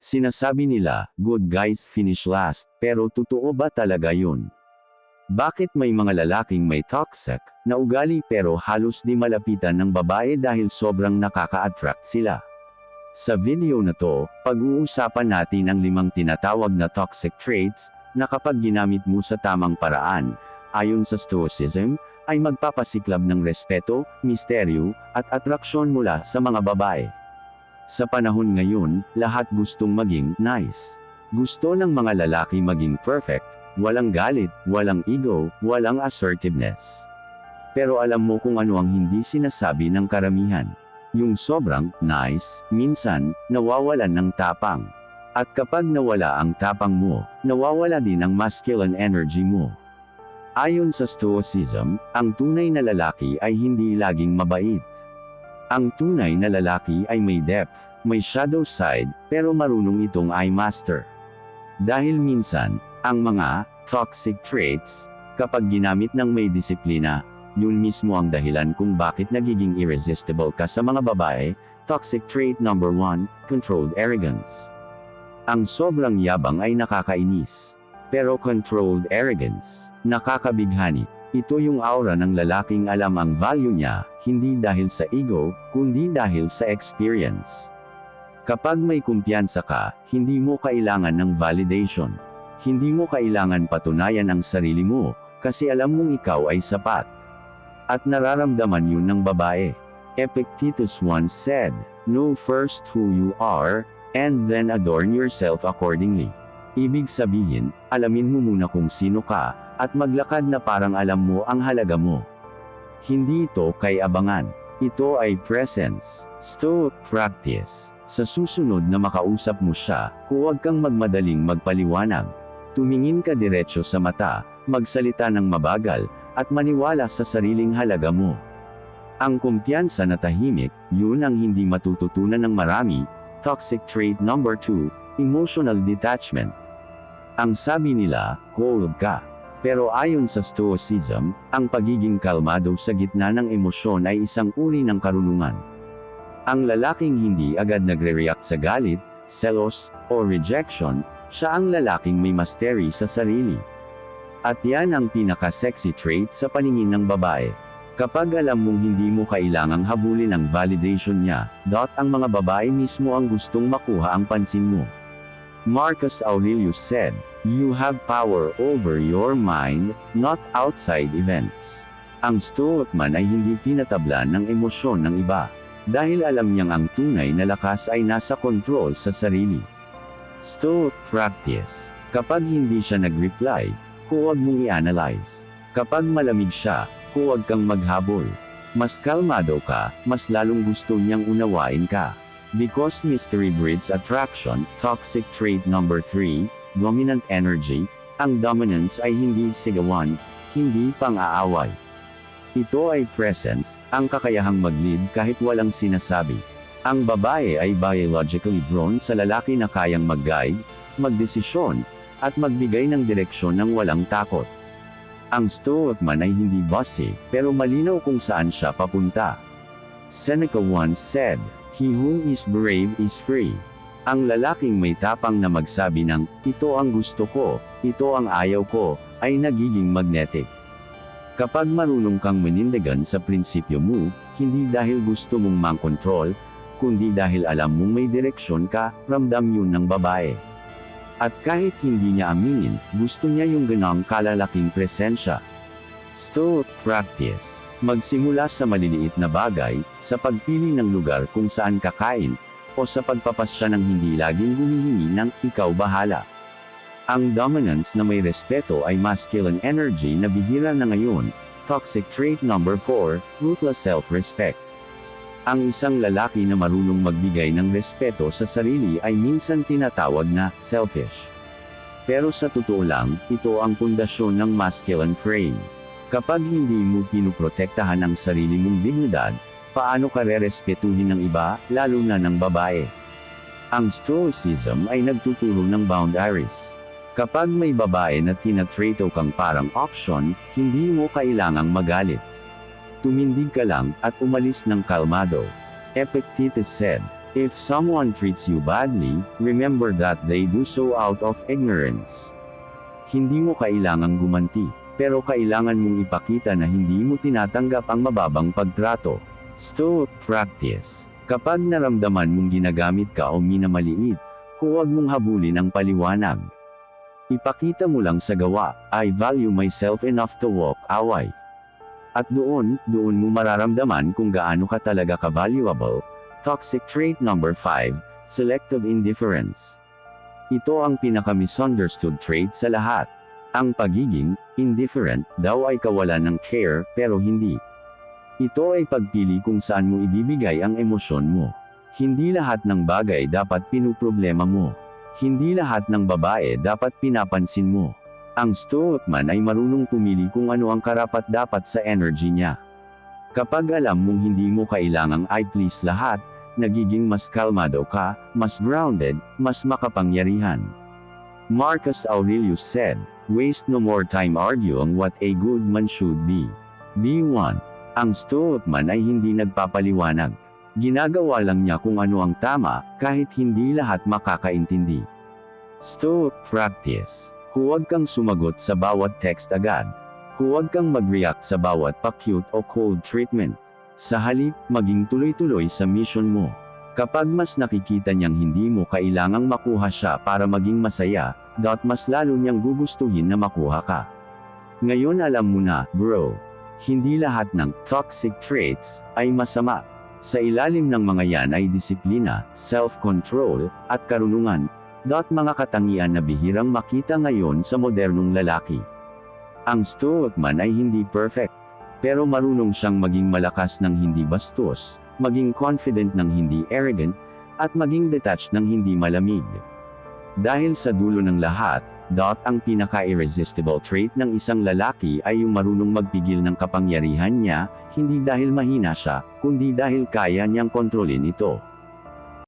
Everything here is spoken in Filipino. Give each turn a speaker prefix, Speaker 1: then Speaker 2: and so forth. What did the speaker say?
Speaker 1: Sinasabi nila, good guys finish last, pero totoo ba talaga yun? Bakit may mga lalaking may toxic na ugali pero halos di malapitan ng babae dahil sobrang nakaka-attract sila? Sa video na to, pag-uusapan natin ang limang tinatawag na toxic traits na kapag ginamit mo sa tamang paraan, ayon sa Stoicism, ay magpapasiklab ng respeto, misteryo, at atraksyon mula sa mga babae. Sa panahon ngayon, lahat gustong maging nice. Gusto ng mga lalaki maging perfect, walang galit, walang ego, walang assertiveness. Pero alam mo kung ano ang hindi sinasabi ng karamihan. Yung sobrang nice, minsan, nawawalan ng tapang. At kapag nawala ang tapang mo, nawawala din ang masculine energy mo. Ayon sa Stoicism, ang tunay na lalaki ay hindi laging mabait. Ang tunay na lalaki ay may depth, may shadow side, pero marunong itong ay master. Dahil minsan, ang mga toxic traits, kapag ginamit ng may disiplina, yun mismo ang dahilan kung bakit nagiging irresistible ka sa mga babae. Toxic trait number 1, controlled arrogance. Ang sobrang yabang ay nakakainis. Pero controlled arrogance, nakakabighani. Ito yung aura ng lalaking alam ang value niya, hindi dahil sa ego, kundi dahil sa experience. Kapag may kumpiyansa ka, hindi mo kailangan ng validation. Hindi mo kailangan patunayan ang sarili mo, kasi alam mong ikaw ay sapat. At nararamdaman yun ng babae. Epictetus once said, Know first who you are, and then adorn yourself accordingly. Ibig sabihin, alamin mo muna kung sino ka, at maglakad na parang alam mo ang halaga mo. Hindi ito kay abangan. Ito ay presence. Stoic practice. Sa susunod na makausap mo siya, huwag kang magmadaling magpaliwanag. Tumingin ka diretso sa mata, magsalita ng mabagal, at maniwala sa sariling halaga mo. Ang kumpiyansa na tahimik, yun ang hindi matututunan ng marami. Toxic trait number 2, emotional detachment. Ang sabi nila, cold ka. Pero ayon sa Stoicism, ang pagiging kalmado sa gitna ng emosyon ay isang uri ng karunungan. Ang lalaking hindi agad nagre-react sa galit, selos, o rejection, siya ang lalaking may mastery sa sarili. At yan ang pinaka-sexy trait sa paningin ng babae. Kapag alam mong hindi mo kailangang habulin ang validation niya, dot ang mga babae mismo ang gustong makuha ang pansin mo. Marcus Aurelius said, You have power over your mind, not outside events. Ang stoic man ay hindi tinatablan ng emosyon ng iba. Dahil alam niyang ang tunay na lakas ay nasa kontrol sa sarili. Stoic practice. Kapag hindi siya nag-reply, huwag mong i-analyze. Kapag malamig siya, huwag kang maghabol. Mas kalmado ka, mas lalong gusto niyang unawain ka. Because mystery breeds attraction, toxic trait number 3, dominant energy, ang dominance ay hindi sigawan, hindi pang-aaway. Ito ay presence, ang kakayahang mag-lead kahit walang sinasabi. Ang babae ay biologically drawn sa lalaki na kayang mag-guide, magdesisyon, at magbigay ng direksyon ng walang takot. Ang stoic man ay hindi bossy, pero malinaw kung saan siya papunta. Seneca once said, He who is brave is free. Ang lalaking may tapang na magsabi ng, ito ang gusto ko, ito ang ayaw ko, ay nagiging magnetic. Kapag marunong kang manindigan sa prinsipyo mo, hindi dahil gusto mong mangkontrol, kundi dahil alam mong may direksyon ka, ramdam yun ng babae. At kahit hindi niya aminin, gusto niya yung ganang kalalaking presensya. Stoic practice. Magsimula sa maliliit na bagay, sa pagpili ng lugar kung saan kakain, o sa pagpapasya ng hindi laging humihingi ng ikaw bahala. Ang dominance na may respeto ay masculine energy na bihira na ngayon. Toxic trait number 4, ruthless self-respect. Ang isang lalaki na marunong magbigay ng respeto sa sarili ay minsan tinatawag na selfish. Pero sa totoo lang, ito ang pundasyon ng masculine frame. Kapag hindi mo pinuprotektahan ang sarili mong dignidad, paano ka rerespetuhin ng iba, lalo na ng babae? Ang Stoicism ay nagtuturo ng boundaries. Kapag may babae na tinatrato kang parang option, hindi mo kailangang magalit. Tumindig ka lang, at umalis ng kalmado. Epictetus said, If someone treats you badly, remember that they do so out of ignorance. Hindi mo kailangang gumanti, pero kailangan mong ipakita na hindi mo tinatanggap ang mababang pagtrato. Stoic practice. Kapag naramdaman mong ginagamit ka o minamaliit, huwag mong habulin ang paliwanag. Ipakita mo lang sa gawa, I value myself enough to walk away. At doon, doon mo mararamdaman kung gaano ka talaga ka-valuable. Toxic trait number 5, selective indifference. Ito ang pinaka-misunderstood trait sa lahat. Ang pagiging indifferent daw ay kawalan ng care, pero hindi. Ito ay pagpili kung saan mo ibibigay ang emosyon mo. Hindi lahat ng bagay dapat pinuproblema mo. Hindi lahat ng babae dapat pinapansin mo. Ang stoic man ay marunong pumili kung ano ang karapat dapat sa energy niya. Kapag alam mong hindi mo kailangang I please lahat, nagiging mas kalmado ka, mas grounded, mas makapangyarihan. Marcus Aurelius said, Waste no more time arguing what a good man should be. Be one. Ang stoic man ay hindi nagpapaliwanag. Ginagawa lang niya kung ano ang tama, kahit hindi lahat makakaintindi. Stoic practice. Huwag kang sumagot sa bawat text agad. Huwag kang mag-react sa bawat pa-cute o cold treatment. Sa halip, maging tuloy-tuloy sa mission mo. Kapag mas nakikita niyang hindi mo kailangang makuha siya para maging masaya, mas lalo niyang gugustuhin na makuha ka. Ngayon alam mo na, bro. Hindi lahat ng toxic traits ay masama. Sa ilalim ng mga yan ay disiplina, self-control, at karunungan, dot mga katangian na bihirang makita ngayon sa modernong lalaki. Ang stoic man ay hindi perfect, pero marunong siyang maging malakas ng hindi bastos, maging confident ng hindi arrogant, at maging detached ng hindi malamig. Dahil sa dulo ng lahat, dot ang pinaka-irresistible trait ng isang lalaki ay yung marunong magpigil ng kapangyarihan niya, hindi dahil mahina siya, kundi dahil kaya niyang kontrolin ito.